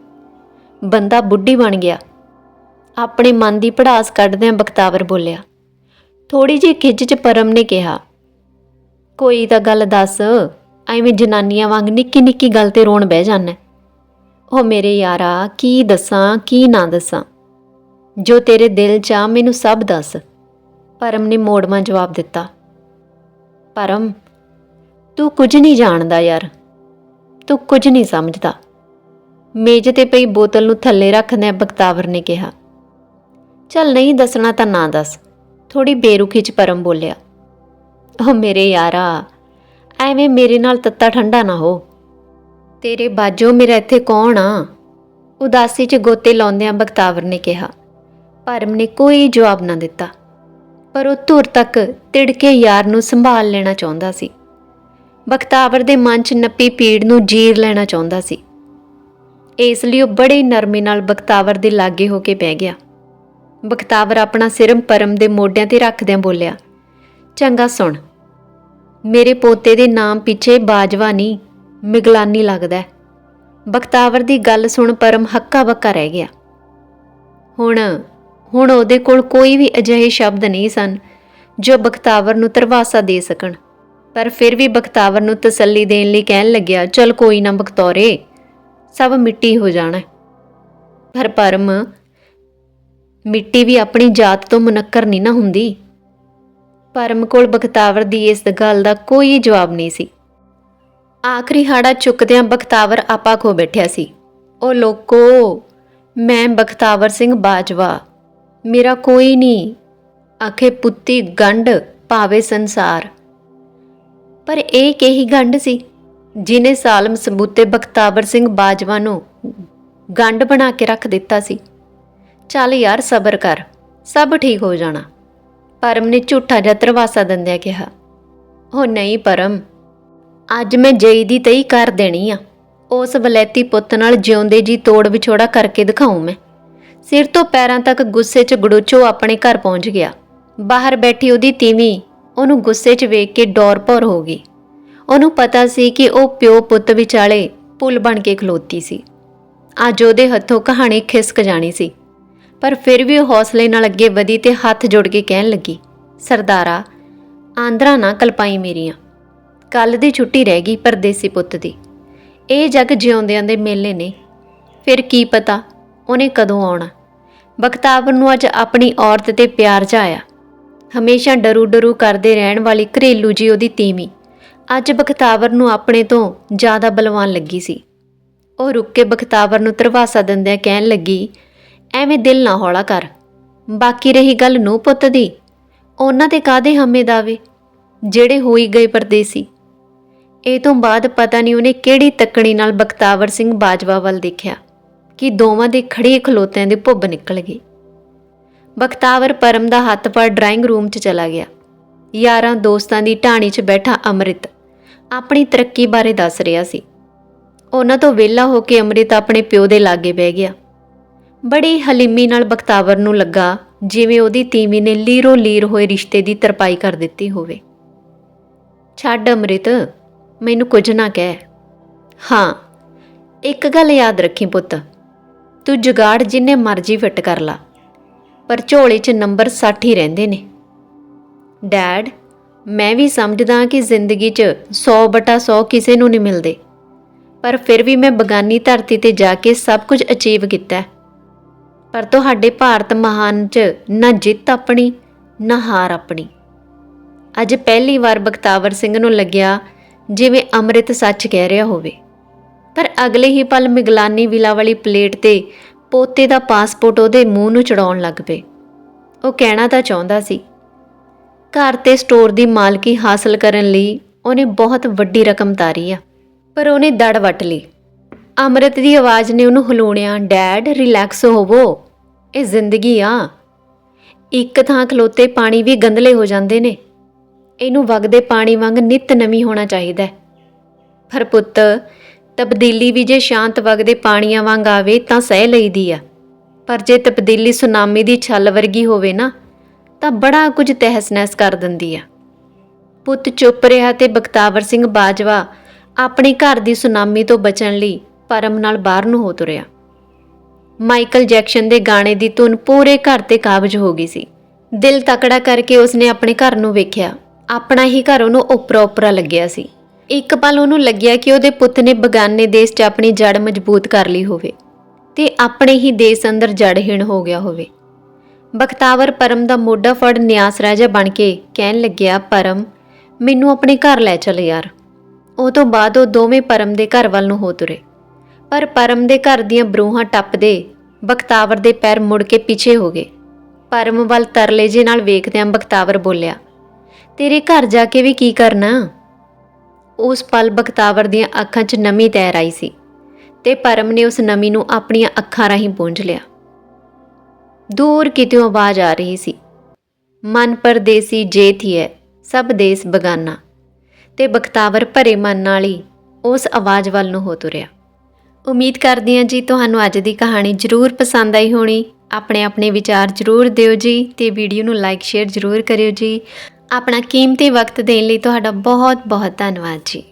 ਬੰਦਾ ਬੁੱਢੀ ਬਣ ਗਿਆ। ਆਪਣੇ ਮਨ ਦੀ ਪੜਾਸ ਕੱਢਦਿਆਂ ਬਖਤਾਵਰ ਬੋਲਿਆ ਥੋੜੀ ਜਿਹੀ ਖਿੱਚ ਚ ਪਰਮ ਨੇ ਕਿਹਾ। ਕੋਈ ਤਾਂ ਗੱਲ ਦੱਸ, ਐਵੇਂ ਜਨਾਨੀਆਂ ਵਾਂਗ ਨਿੱਕੀ ਨਿੱਕੀ ਗੱਲ ਤੇ ਰੋਣ ਬਹਿ ਜਾਂਦਾ ਉਹ ਮੇਰੇ ਯਾਰਾ, ਕੀ ਦੱਸਾਂ, ਕੀ ਨਾ ਦੱਸਾਂ? ਜੋ ਤੇਰੇ ਦਿਲ 'ਚ ਆ, ਮੈਨੂੰ ਸਭ ਦੱਸ। ਪਰਮ ਨੇ ਮੋੜਵਾਂ ਜਵਾਬ ਦਿੱਤਾ। ਪਰਮ, ਤੂੰ ਕੁਝ ਨਹੀਂ ਜਾਣਦਾ ਯਾਰ। ਤੂੰ ਕੁਝ ਨਹੀਂ ਸਮਝਦਾ। ਮੇਜ਼ ਤੇ ਪਈ ਬੋਤਲ ਨੂੰ ਥੱਲੇ ਰੱਖਦਿਆਂ ਬਖਤਾਵਰ ਨੇ ਕਿਹਾ, ਚੱਲ ਨਹੀਂ ਦੱਸਣਾ ਤਾਂ ਨਾ ਦੱਸ। ਥੋੜੀ ਬੇਰੁਖੀ 'ਚ ਪਰਮ ਬੋਲਿਆ ਉਹ ਮੇਰੇ ਯਾਰਾ, ਐਵੇਂ ਮੇਰੇ ਨਾਲ ਤੱਤਾ ਠੰਡਾ ਨਾ ਹੋ। ਤੇਰੇ ਬਾਜੋ ਮੇਰਾ ਇੱਥੇ ਕੌਣ ਆ? ਉਦਾਸੀ 'ਚ ਗੋਤੇ ਲਾਉਂਦਿਆਂ ਬਖਤਾਵਰ ਨੇ ਕਿਹਾ ਪਰਮ ਨੇ ਕੋਈ ਜਵਾਬ ਨਾ ਦਿੱਤਾ। ਪਰ ਉਹ ਧੁਰ ਤੱਕ ਤਿੜਕੇ ਯਾਰ ਨੂੰ ਸੰਭਾਲ ਲੈਣਾ ਚਾਹੁੰਦਾ ਸੀ। ਬਖਤਾਵਰ ਦੇ ਮਨ 'ਚ ਨੱਪੀ ਪੀੜ ਨੂੰ ਜੀਰ ਲੈਣਾ ਚਾਹੁੰਦਾ ਸੀ। ਇਸ ਲਈ ਉਹ ਬੜੇ ਨਰਮੇ ਨਾਲ ਬਖਤਾਵਰ ਦੇ ਲਾਗੇ ਹੋ ਕੇ ਬਹਿ ਗਿਆ। ਬਖਤਾਵਰ ਆਪਣਾ ਸਿਰਮ ਪਰਮ ਦੇ ਮੋਢਿਆਂ ਤੇ ਰੱਖਦਿਆਂ ਬੋਲਿਆ, ਚੰਗਾ ਸੁਣ, ਮੇਰੇ ਪੋਤੇ ਦੇ ਨਾਮ ਪਿੱਛੇ ਬਾਜਵਾ ਨਹੀਂ ਮਿਗਲਾਨੀ ਲੱਗਦਾ ਹੈ। ਬਖਤਾਵਰ ਦੀ ਗੱਲ ਸੁਣ ਪਰਮ ਹੱਕਾ ਬੱਕਾ ਰਹਿ ਗਿਆ। ਹੁਣ ਹੁਣ ਉਹਦੇ ਕੋਲ ਕੋਈ ਵੀ ਅਜਿਹੇ ਸ਼ਬਦ ਨਹੀਂ ਸਨ, ਜੋ ਬਖਤਾਵਰ ਨੂੰ ਤਰਵਾਸਾ ਦੇ ਸਕਣ। ਪਰ ਫਿਰ ਵੀ ਬਖਤਾਵਰ ਨੂੰ ਤਸੱਲੀ ਦੇਣ ਲਈ ਕਹਿਣ ਲੱਗਿਆ, ਚਲ ਕੋਈ ਨਾ ਬਖਤੌਰੇ, ਸਭ ਮਿੱਟੀ ਹੋ ਜਾਣਾ ਪਰ ਪਰਮ, ਮਿੱਟੀ ਵੀ ਆਪਣੀ ਜਾਤ ਤੋਂ ਮੁਨੱਕਰ ਨਹੀਂ ਨਾ ਹੁੰਦੀ। ਪਰਮ ਕੋਲ ਬਖਤਾਵਰ ਦੀ ਇਸ ਗੱਲ ਦਾ ਕੋਈ ਜਵਾਬ ਨਹੀਂ ਸੀ। ਆਖਰੀ ਹਾੜਾ ਚੁੱਕਦਿਆਂ ਬਖਤਾਵਰ ਆਪਾ ਖੋ ਬੈਠਿਆ ਸੀ। ਉਹ ਲੋਕੋ, ਮੈਂ ਬਖਤਾਵਰ ਸਿੰਘ ਬਾਜਵਾ ਮੇਰਾ ਕੋਈ ਨਹੀਂ। ਆਖੇ ਪੁੱਤੀ ਗੰਢ ਭਾਵੇ ਸੰਸਾਰ। ਪਰ ਇਹ ਕਿਹੀ ਗੰਢ ਸੀ ਜਿਨੇ ਸਾਲਮ ਸਬੂਤੇ ਬਖਤਾਵਰ ਸਿੰਘ ਬਾਜਵਾ ਨੂੰ ਗੰਢ ਬਣਾ ਕੇ ਰੱਖ ਦਿੱਤਾ ਸੀ। ਚੱਲ ਯਾਰ ਸਬਰ ਕਰ, ਸਭ ਠੀਕ ਹੋ ਜਾਣਾ। ਪਰਮ ਨੇ ਝੂਠਾ ਜਿਹਾ ਤਰਵਾਸਾ ਦਿੰਦਿਆਂ ਕਿਹਾ, ਉਹ ਨਹੀਂ ਪਰਮ, ਅੱਜ ਮੈਂ ਜਈ ਦੀ ਤਈ ਕਰ ਦੇਣੀ ਆ। ਉਸ ਵਲੈਤੀ ਪੁੱਤ ਨਾਲ ਜਿਉਂਦੇ ਜੀ ਤੋੜ ਵਿਛੋੜਾ ਕਰਕੇ ਦਿਖਾਉਂ ਮੈਂ। ਸਿਰ ਤੋਂ ਪੈਰਾਂ ਤੱਕ ਗੁੱਸੇ 'ਚ ਗੜੋਚੋ ਆਪਣੇ ਘਰ ਪਹੁੰਚ ਗਿਆ। ਬਾਹਰ ਬੈਠੀ ਉਹਦੀ ਤੀਵੀਂ ਉਹਨੂੰ ਗੁੱਸੇ 'ਚ ਵੇਖ ਕੇ ਡੌਰ ਭੌਰ ਹੋ ਗਈ। ਉਹਨੂੰ ਪਤਾ ਸੀ ਕਿ ਉਹ ਪਿਓ ਪੁੱਤ ਵਿਚਾਲੇ ਪੁੱਲ ਬਣ ਕੇ ਖਲੋਤੀ ਸੀ। ਅੱਜ ਉਹਦੇ ਹੱਥੋਂ ਕਹਾਣੀ ਖਿਸਕ ਜਾਣੀ ਸੀ। ਪਰ ਫਿਰ ਵੀ ਉਹ ਹੌਸਲੇ ਨਾਲ ਅੱਗੇ ਵਧੀ ਤੇ ਹੱਥ ਜੋੜ ਕੇ ਕਹਿਣ ਲੱਗੀ, ਸਰਦਾਰਾ, ਆਂਦਰਾ ਨਾ ਕਲਪਾਈ ਮੇਰੀਆਂ। ਕੱਲ ਦੀ ਛੁੱਟੀ ਰਹਿ ਗਈ ਪਰਦੇਸੀ ਪੁੱਤ ਦੀ। ਇਹ ਜੱਗ ਜਿਉਂਦਿਆਂ ਦੇ ਮੇਲੇ ਨੇ। ਫਿਰ ਕੀ ਪਤਾ ਉਹਨੇ ਕਦੋਂ ਆਉਣਾ? ਬਖਤਾਵਰ ਨੂੰ ਅੱਜ ਆਪਣੀ ਔਰਤ ਤੇ ਪਿਆਰ ਜਾਇਆ। ਹਮੇਸ਼ਾ ਡਰੂ ਡਰੂ ਕਰਦੇ ਰਹਿਣ ਵਾਲੀ ਘਰੇਲੂ ਜੀ ਉਹਦੀ ਤੀਵੀਂ। ਅੱਜ ਬਖਤਾਵਰ ਨੂੰ ਆਪਣੇ ਤੋਂ ਜ਼ਿਆਦਾ ਬਲਵਾਨ ਲੱਗੀ ਸੀ। ਉਹ ਰੁੱਕ ਕੇ ਬਖਤਾਵਰ ਨੂੰ ਤਰਵਾਸਾ ਦਿੰਦਿਆਂ ਕਹਿਣ ਲੱਗੀ, ਐਵੇਂ ਦਿਲ ਨਾ ਹੌਲਾ ਕਰ। ਬਾਕੀ ਰਹੀ ਗੱਲ ਨੂੰ ਪੁੱਤ ਦੀ। ਉਹਨਾਂ ਤੇ ਕਾਦੇ ਹਮੇ ਦਾਵੇ ਜਿਹੜੇ ਹੋਈ ਗਏ ਪਰਦੇਸੀ। ਇਹ ਤੋਂ ਬਾਅਦ ਪਤਾ ਨਹੀਂ ਉਹਨੇ ਕਿਹੜੀ ਤੱਕਣੀ ਨਾਲ ਬਖਤਾਵਰ ਸਿੰਘ ਬਾਜਵਾ ਵੱਲ ਦੇਖਿਆ। ਕਿ ਦੋਵਾਂ ਦੇ ਖੜੇ ਖਲੋਤਿਆਂ ਦੇ ਭੁੱਬ ਨਿਕਲ ਗਏ। ਬਖਤਾਵਰ ਪਰਮ ਦਾ ਹੱਥ ਫੜ ਡਰਾਇੰਗ ਰੂਮ 'ਚ ਚਲਾ ਗਿਆ। ਯਾਰਾਂ ਦੋਸਤਾਂ ਦੀ ਢਾਣੀ 'ਚ ਬੈਠਾ ਅੰਮ੍ਰਿਤ ਆਪਣੀ ਤਰੱਕੀ ਬਾਰੇ ਦੱਸ ਰਿਹਾ ਸੀ। ਉਹਨਾਂ ਤੋਂ ਵਿਹਲਾ ਹੋ ਕੇ ਅੰਮ੍ਰਿਤ ਆਪਣੇ ਪਿਓ ਦੇ ਲਾਗੇ ਬਹਿ ਗਿਆ। ਬੜੀ ਹਲੀਮੀ ਨਾਲ ਬਖਤਾਵਰ ਨੂੰ ਲੱਗਾ ਜਿਵੇਂ ਉਹਦੀ ਤੀਵੀਂ ਨੇ ਲੀਰੋ ਲੀਰ ਹੋਏ ਰਿਸ਼ਤੇ ਦੀ ਤਰਪਾਈ ਕਰ ਦਿੱਤੀ ਹੋਵੇ। ਛੱਡ ਅੰਮ੍ਰਿਤ, ਮੈਨੂੰ ਕੁਝ ਨਾ ਕਹਿ। ਹਾਂ, ਇੱਕ ਗੱਲ ਯਾਦ ਰੱਖੀ ਪੁੱਤ। ਤੂੰ ਜੁਗਾੜ ਜਿੰਨੇ ਮਰਜ਼ੀ ਫਿੱਟ ਕਰ ਲਾ, ਪਰ ਝੋਲੇ 'ਚ ਨੰਬਰ 60 ਹੀ ਰਹਿੰਦੇ ਨੇ। ਡੈਡ ਮੈਂ ਵੀ ਸਮਝਦਾ ਕਿ ਜ਼ਿੰਦਗੀ 'ਚ 100 ਬਟਾ 100 ਕਿਸੇ ਨੂੰ ਨਹੀਂ ਮਿਲਦੇ, ਪਰ ਫਿਰ ਵੀ ਮੈਂ ਬਗਾਨੀ ਧਰਤੀ ਤੇ ਜਾ ਕੇ ਸਭ ਕੁਝ ਅਚੀਵ ਕੀਤਾ। ਪਰ ਤੁਹਾਡੇ ਭਾਰਤ ਮਹਾਨ 'ਚ ਨਾ ਜਿੱਤ ਆਪਣੀ, ਨਾ ਹਾਰ ਆਪਣੀ। ਅੱਜ ਪਹਿਲੀ ਵਾਰ ਬਖਤਾਵਰ ਸਿੰਘ ਨੂੰ ਲੱਗਿਆ ਜਿਵੇਂ ਅੰਮ੍ਰਿਤ ਸੱਚ ਕਹਿ ਰਿਹਾ ਹੋਵੇ। ਪਰ ਅਗਲੇ ਹੀ ਪਲ ਮਿਗਲਾਨੀ ਵਿਲਾ ਵਾਲੀ ਪਲੇਟ ਤੇ ਪੋਤੇ ਦਾ ਪਾਸਪੋਰਟ ਉਹਦੇ ਮੂੰਹ ਨੂੰ ਚੜਾਉਣ ਲੱਗ ਪਏ। ਉਹ ਕਹਿਣਾ ਤਾਂ ਚਾਹੁੰਦਾ ਸੀ। ਘਰ ਤੇ ਸਟੋਰ ਦੀ ਮਾਲਕੀ ਹਾਸਲ ਕਰਨ ਲਈ ਉਹਨੇ ਬਹੁਤ ਵੱਡੀ ਰਕਮ ਤਾਰੀ ਆ, ਪਰ ਉਹਨੇ ਦੜ ਵੱਟ ਲਈ। ਅੰਮ੍ਰਿਤ ਦੀ ਆਵਾਜ਼ ਨੇ ਉਹਨੂੰ ਹਲੂਣਿਆ ਡੈਡ, ਰਿਲੈਕਸ ਹੋਵੋ, ਇਹ ਜ਼ਿੰਦਗੀ ਆ। ਇੱਕ ਥਾਂ ਖਲੋਤੇ ਪਾਣੀ ਵੀ ਗੰਦਲੇ ਹੋ ਜਾਂਦੇ ਨੇ। ਇਹਨੂੰ ਵਗਦੇ ਪਾਣੀ ਵਾਂਗ ਨਿਤ ਨਵੀਂ ਹੋਣਾ ਚਾਹੀਦਾ ਪਰ ਪੁੱਤ ਤਬਦੀਲੀ ਵੀ ਜੇ ਸ਼ਾਂਤ ਵਗਦੇ ਪਾਣੀਆਂ ਵਾਂਗ ਆਵੇ ਤਾਂ ਸਹਿ ਲਈਦੀ ਆ। ਪਰ ਜੇ ਤਬਦੀਲੀ ਸੁਨਾਮੀ ਦੀ ਛੱਲ ਵਰਗੀ ਹੋਵੇ ਨਾ, ਤਾਂ ਬੜਾ ਕੁਝ ਤਹਿਸ-ਨਹਿਸ ਕਰ ਦਿੰਦੀ ਆ। ਪੁੱਤ ਚੁੱਪ ਰਿਹਾ ਤੇ ਬਖਤਾਵਰ ਸਿੰਘ ਬਾਜਵਾ ਆਪਣੇ ਘਰ ਦੀ ਸੁਨਾਮੀ ਤੋਂ ਬਚਣ ਲਈ ਪਰਮ ਨਾਲ ਬਾਹਰ ਨੂੰ ਹੋ ਤੁਰਿਆ। ਮਾਈਕਲ ਜੈਕਸਨ ਦੇ ਗਾਣੇ ਦੀ ਧੁਨ ਪੂਰੇ ਘਰ ਤੇ ਕਾਬਜ ਹੋ ਗਈ ਸੀ। ਦਿਲ ਤਕੜਾ ਕਰਕੇ ਉਸਨੇ ਆਪਣੇ ਘਰ ਨੂੰ ਵੇਖਿਆ। ਆਪਣਾ ਹੀ ਘਰ ਉਹਨੂੰ ਉਪਰਾ ਉਪਰਾ ਲੱਗਿਆ ਸੀ। ਇੱਕ ਪਲ ਉਹਨੂੰ ਲੱਗਿਆ ਕਿ ਉਹਦੇ ਪੁੱਤ ਨੇ ਬਗਾਨੇ ਦੇਸ਼ 'ਚ ਆਪਣੀ ਜੜ ਮਜ਼ਬੂਤ ਕਰ ਲਈ ਹੋਵੇ ਤੇ ਆਪਣੇ ਹੀ ਦੇਸ਼ ਅੰਦਰ ਜੜਹੀਣ ਹੋ ਗਿਆ ਹੋਵੇ। ਬਖਤਾਵਰ ਪਰਮ ਦਾ ਮੋਢਾ ਫੜ ਨਿਆਸ ਰਾਜਾ ਬਣ ਕੇ ਕਹਿਣ ਲੱਗਿਆ, ਪਰਮ, ਮੈਨੂੰ ਆਪਣੇ ਘਰ ਲੈ ਚੱਲ ਯਾਰ। ਉਹ ਤੋਂ ਬਾਅਦ ਉਹ ਦੋਵੇਂ ਪਰਮ ਦੇ ਘਰ ਵੱਲ ਨੂੰ ਹੋ ਤੁਰੇ। ਪਰ ਪਰਮ ਦੇ ਘਰ ਦੀਆਂ ਬਰੂਹਾਂ ਟੱਪਦੇ ਬਖਤਾਵਰ ਦੇ ਪੈਰ ਮੁੜ ਕੇ ਪਿੱਛੇ ਹੋ ਗਏ। ਪਰਮ ਵੱਲ ਤਰਲੇ ਜੇ ਨਾਲ ਵੇਖਦਿਆਂ ਬਖਤਾਵਰ ਬੋਲਿਆ, ਤੇਰੇ ਘਰ ਜਾ ਕੇ ਵੀ ਕੀ ਕਰਨਾ? ਉਸ ਪਲ ਬਖਤਾਵਰ ਦੀਆਂ ਅੱਖਾਂ 'ਚ ਨਮੀ ਤੈਰ ਆਈ ਸੀ ਤੇ ਪਰਮ ਨੇ ਉਸ ਨਮੀ ਨੂੰ ਆਪਣੀਆਂ ਅੱਖਾਂ ਰਾਹੀਂ ਪੂੰਝ ਲਿਆ। ਦੂਰ ਕਿਤੋਂ ਆਵਾਜ਼ ਆ ਰਹੀ ਸੀ, ਮਨ ਪਰਦੇਸੀ ਜੇ ਥੀਏ ਸਭ ਦੇਸ ਬਗਾਨਾ। ਤੇ ਬਖਤਾਵਰ ਭਰੇ ਮਨ ਨਾਲ ਹੀ ਉਸ ਆਵਾਜ਼ ਵੱਲ ਨੂੰ ਹੋ ਤੁਰਿਆ। ਉਮੀਦ ਕਰਦੀ ਹਾਂ ਜੀ ਤੁਹਾਨੂੰ ਅੱਜ ਦੀ ਕਹਾਣੀ ਜ਼ਰੂਰ ਪਸੰਦ ਆਈ ਹੋਣੀ। ਆਪਣੇ ਆਪਣੇ ਵਿਚਾਰ ਜ਼ਰੂਰ ਦਿਓ ਜੀ ਤੇ ਵੀਡੀਓ ਨੂੰ ਲਾਈਕ ਸ਼ੇਅਰ ਜ਼ਰੂਰ ਕਰਿਓ ਜੀ। ਆਪਣਾ ਕੀਮਤੀ ਵਕਤ ਦੇਣ ਲਈ ਤੁਹਾਡਾ ਬਹੁਤ ਬਹੁਤ ਧੰਨਵਾਦ ਜੀ।